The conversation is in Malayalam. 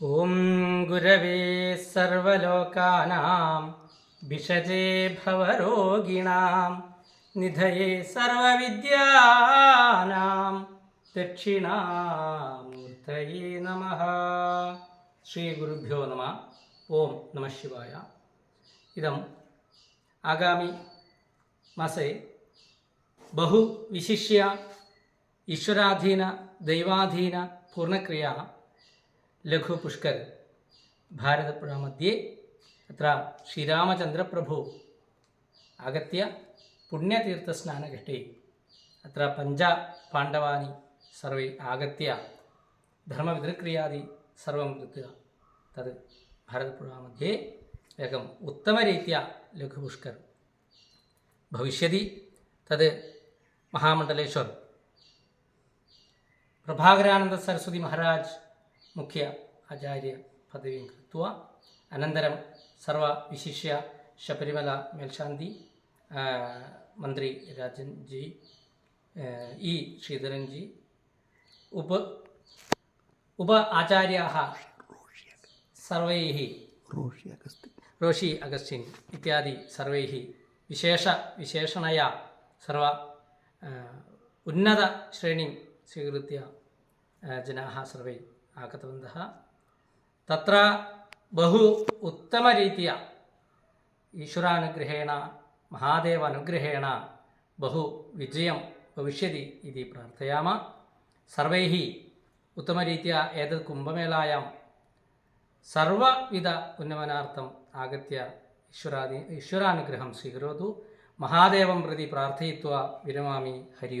ॐ गुरवे सर्वलोकानां भिषजे भवरोगिणां निधये सर्वविद्यानां दक्षिणामूर्तये नमः श्रीगुरुभ्यो नमः ॐ नमः शिवाय इदम् आगामि मासे बहु विशिष्य ईश्वराधीन दैवाधीन पूर्णक्रिया लघुपुष्कर् भारतपुरामध्ये अत्र श्रीरामचन्द्रप्रभु आगत्य पुण्यतीर्थस्नानघट्टे अत्र पञ्चपाण्डवानि सर्वे आगत्य धर्मविदृक्रियादि सर्वं कृत्वा तद् भारतपुरामध्ये एकम् उत्तमरीत्या लघुपुष्कर् भविष्यति तद् महामण्डलेश्वर्। प्रभाकरानन्द മുഖ്യ ആചാര്യ പദവി ಕೃತ್ವ അനന്തരം സർവവിശിഷ്യ ശബരിമല മേൽശാന്തി മന്ത്രി രാജൻ ജി ഇ ശ്രീധരൻ ജി ഉപ ഉപ ആചാര്യ സർവൈ റോഷി അഗസ്റ്റിൻ ഇത്യാദി സർവൈ വിശേഷ വിശേഷണയ സർവ ഉന്നത ശ്രേണി സ്വീകൃത്യ ജനാ സർവൈ. आगतवन्तः तत्र बहु उत्तमरीत्या ईश्वरानुग्रहेण महादेव अनुग्रहेण बहु विजयं भविष्यति इति प्रार्थयामः सर्वैः उत्तमरीत्या एतत् कुम्भमेलायां सर्वविध उन्नमनार्थम् आगत्य ईश्वरादि ईश्वरानुग्रहं स्वीकरोतु महादेवं प्रति प्रार्थयित्वा विरमामि हरि ओम्